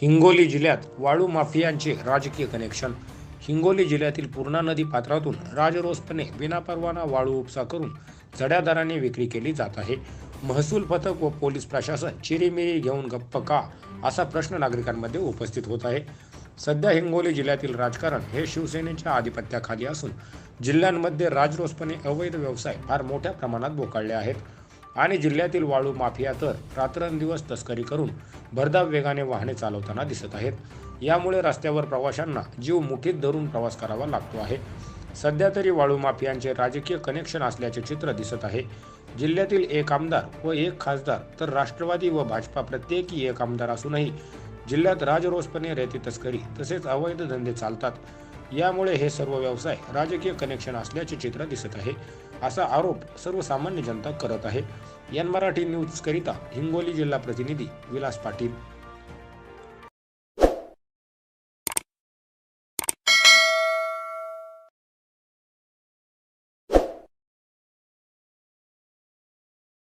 हिंगोली जिल्ह्यात वाळू माफियांचे राजकीय कनेक्शन. हिंगोली जिल्ह्यातील पूर्णा नदी पात्रातून राजरोसपणे विनापरवाना वाळू उपसा करून चढ्या दराने विक्री केली जात आहे. महसूल पथक व पोलीस प्रशासन चिरीमिरी घेऊन गप्प का असा प्रश्न नागरिकांमध्ये उपस्थित होत आहे. सध्या हिंगोली जिल्ह्यातील राजकारण हे शिवसेनेच्या आधिपत्याखाली असून जिल्ह्यांमध्ये राजरोसपणे अवैध व्यवसाय फार मोठ्या प्रमाणात बोकाळले आहेत. आणि जिल्ह्यातील वाळू माफिया तर रात्रंदिवस तस्करी करून भरधाव वेगाने वाहने चालवताना दिसत आहेत. यामुळे रस्त्यावर प्रवाशांना जीव मुठीत धरून प्रवास करावा लागतो आहे. सध्या तरी वाळू माफियांचे राजकीय कनेक्शन असल्याचे चित्र दिसत आहे. जिल्ह्यातील एक आमदार व एक खासदार तर राष्ट्रवादी व भाजपा प्रत्येकी एक आमदार असूनही जिल्ह्यात राजरोसपणे रेती तस्करी तसेच अवैध धंदे चालतात. यामुळे हे सर्व व्यवसाय राजकीय कनेक्शन असल्याचे चित्र दिसत आहे. असा आरोप सर्वसामान्य जनता करत आहे. एन मराठी न्यूज करिता हिंगोली जिल्हा प्रतिनिधी विलास पाटील.